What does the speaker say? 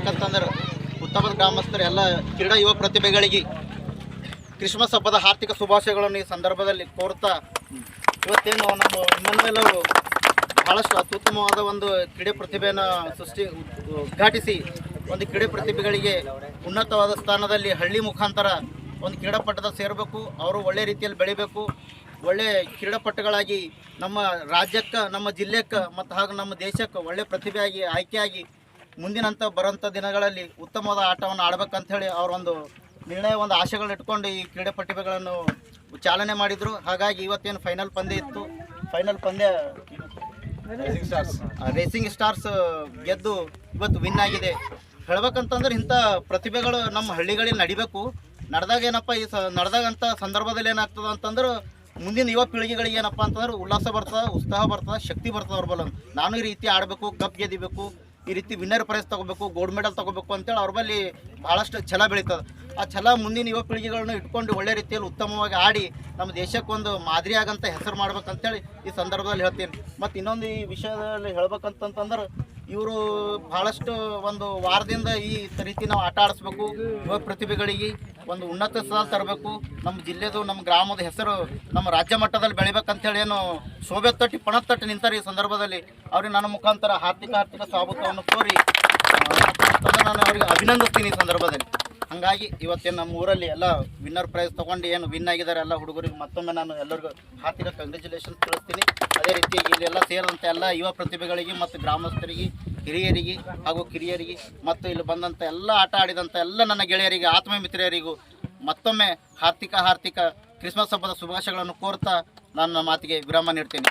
ಹೇಳ್ಬೇಕಂತಂದ್ರೆ ಉತ್ತಮ ಗ್ರಾಮಸ್ಥರು ಎಲ್ಲ ಕ್ರೀಡಾ ಯುವ ಪ್ರತಿಭೆಗಳಿಗೆ ಕ್ರಿಸ್ಮಸ್ ಹಬ್ಬದ ಆರ್ಥಿಕ ಶುಭಾಶಯಗಳನ್ನು ಈ ಸಂದರ್ಭದಲ್ಲಿ ಕೋರ್ತಾ ಇವತ್ತೇನು ನಮ್ಮ ಇಮ್ಮನ್ವೆಲ್ ಬಹಳಷ್ಟು ಅತ್ಯುತ್ತಮವಾದ ಒಂದು ಕ್ರೀಡೆ ಪ್ರತಿಭೆಯನ್ನು ಸೃಷ್ಟಿ ಉದ್ಘಾಟಿಸಿ ಒಂದು ಕ್ರೀಡೆ ಪ್ರತಿಭೆಗಳಿಗೆ ಉನ್ನತವಾದ ಸ್ಥಾನದಲ್ಲಿ ಹಳ್ಳಿ ಮುಖಾಂತರ ಒಂದು ಕ್ರೀಡಾಪಟದ ಸೇರಬೇಕು, ಅವರು ಒಳ್ಳೆ ರೀತಿಯಲ್ಲಿ ಬೆಳಿಬೇಕು, ಒಳ್ಳೆ ಕ್ರೀಡಾಪಟುಗಳಾಗಿ ನಮ್ಮ ರಾಜ್ಯಕ್ಕೆ, ನಮ್ಮ ಜಿಲ್ಲೆಕ್ಕೆ ಮತ್ತು ಹಾಗೂ ನಮ್ಮ ದೇಶಕ್ಕೆ ಒಳ್ಳೆ ಪ್ರತಿಭೆಯಾಗಿ ಆಯ್ಕೆಯಾಗಿ ಮುಂದಿನಂತ ಬರೋಂಥ ದಿನಗಳಲ್ಲಿ ಉತ್ತಮವಾದ ಆಟವನ್ನು ಆಡಬೇಕಂಥೇಳಿ ಅವರೊಂದು ಅವ್ರ ಒಂದು ನಿರ್ಣಯ ಒಂದು ಆಶೆಗಳನ್ನ ಇಟ್ಕೊಂಡು ಈ ಕ್ರೀಡೆ ಪ್ರತಿಭೆಗಳನ್ನು ಚಾಲನೆ ಮಾಡಿದರು. ಹಾಗಾಗಿ ಇವತ್ತೇನು ಫೈನಲ್ ಪಂದ್ಯ ಇತ್ತು. ಫೈನಲ್ ಪಂದ್ಯ ರೇಸಿಂಗ್ ಸ್ಟಾರ್ಸ್ ರೇಸಿಂಗ್ ಸ್ಟಾರ್ಸ್ ಗೆದ್ದು ಇವತ್ತು ವಿನ್ ಆಗಿದೆ. ಹೇಳ್ಬೇಕಂತಂದ್ರೆ ಇಂಥ ಪ್ರತಿಭೆಗಳು ನಮ್ಮ ಹಳ್ಳಿಗಳಲ್ಲಿ ನಡಿಬೇಕು. ನಡೆದಾಗ ಏನಪ್ಪ ಈ ಸ ನಡೆದಾಗಂಥ ಸಂದರ್ಭದಲ್ಲಿ ಏನಾಗ್ತದೆ ಅಂತಂದ್ರೆ ಮುಂದಿನ ಯುವ ಪೀಳಿಗೆಗಳಿಗೆ ಏನಪ್ಪ ಅಂತಂದ್ರೆ ಉಲ್ಲಾಸ ಬರ್ತದೆ ಉತ್ಸಾಹ ಬರ್ತದೆ ಶಕ್ತಿ ಬರ್ತದೆ ಅವ್ರ ಬಲ ನಾನು ಈ ರೀತಿ ಆಡಬೇಕು ಕಪ್ ಗೆದಿಬೇಕು ಈ ರೀತಿ ವಿನ್ನರ್ ಪ್ರೈಸ್ ತಗೋಬೇಕು ಗೋಲ್ಡ್ ಮೆಡಲ್ ತಗೋಬೇಕು ಅಂತೇಳಿ ಅವ್ರ ಬಳಿ ಭಾಳಷ್ಟು ಛಲ ಬೆಳೀತದೆ. ಆ ಛಲ ಮುಂದಿನ ಯುವ ಪೀಳಿಗೆಗಳನ್ನ ಇಟ್ಕೊಂಡು ಒಳ್ಳೆ ರೀತಿಯಲ್ಲಿ ಉತ್ತಮವಾಗಿ ಆಡಿ ನಮ್ಮ ದೇಶಕ್ಕೊಂದು ಮಾದರಿ ಆಗಂತ ಹೆಸರು ಮಾಡ್ಬೇಕಂತೇಳಿ ಈ ಸಂದರ್ಭದಲ್ಲಿ ಹೇಳ್ತೀನಿ. ಮತ್ತು ಇನ್ನೊಂದು ಈ ವಿಷಯದಲ್ಲಿ ಹೇಳ್ಬೇಕಂತಂತಂದ್ರೆ ಇವರು ಭಾಳಷ್ಟು ಒಂದು ವಾರದಿಂದ ಈ ರೀತಿ ನಾವು ಆಟ ಆಡಿಸ್ಬೇಕು. ಯುವ ಪ್ರತಿಭೆಗಳಿಗೆ ಒಂದು ಉನ್ನತ ಸ್ಥಳ ತರಬೇಕು. ನಮ್ಮ ಜಿಲ್ಲೆದು, ನಮ್ಮ ಗ್ರಾಮದ ಹೆಸರು ನಮ್ಮ ರಾಜ್ಯ ಮಟ್ಟದಲ್ಲಿ ಬೆಳಿಬೇಕಂತೇಳಿ ಏನು ಶೋಭೆ ತಟ್ಟಿ, ಪಣ ತಟ್ಟಿ ನಿಂತಾರೆ ಈ ಸಂದರ್ಭದಲ್ಲಿ ಅವ್ರಿಗೆ ನನ್ನ ಮುಖಾಂತರ ಆರ್ಥಿಕ ಆರ್ಥಿಕ ಸ್ವಾಗತವನ್ನು ಕೋರಿ ನಾನು ಅವರಿಗೆ ಅಭಿನಂದಿಸ್ತೀನಿ ಈ ಸಂದರ್ಭದಲ್ಲಿ. ಹಾಗಾಗಿ ಇವತ್ತೇನು ನಮ್ಮ ಊರಲ್ಲಿ ಎಲ್ಲ ವಿನ್ನರ್ ಪ್ರೈಸ್ ತೊಗೊಂಡು ಏನು ವಿನ್ ಆಗಿದ್ದಾರೆ ಎಲ್ಲ ಹುಡುಗರಿಗೆ ಮತ್ತೊಮ್ಮೆ ನಾನು ಎಲ್ಲರಿಗೂ ಆರ್ಥಿಕ ಕಂಗ್ರ್ಯಾಚುಲೇಷನ್ಸ್ ತಿಳಿಸ್ತೀನಿ. ಅದೇ ರೀತಿ ಇಲ್ಲೆಲ್ಲ ಸೇರಿದಂಥ ಎಲ್ಲ ಯುವ ಪ್ರತಿಭೆಗಳಿಗೆ ಮತ್ತು ಗ್ರಾಮಸ್ಥರಿಗೆ ಹಿರಿಯರಿಗೆ ಹಾಗೂ ಕಿರಿಯರಿಗೆ ಮತ್ತು ಇಲ್ಲಿ ಬಂದಂಥ ಎಲ್ಲ ಆಟ ಆಡಿದಂಥ ಎಲ್ಲ ನನ್ನ ಗೆಳೆಯರಿಗೆ ಆತ್ಮ ಮಿತ್ರರಿಗೂ ಮತ್ತೊಮ್ಮೆ ಹಾರ್ಥಿಕ ಹಾರ್ಥಿಕ ಕ್ರಿಸ್ಮಸ್ ಹಬ್ಬದ ಶುಭಾಶಯಗಳನ್ನು ಕೋರ್ತಾ ನನ್ನ ಮಾತಿಗೆ ವಿರಾಮ ನೀಡ್ತೀನಿ.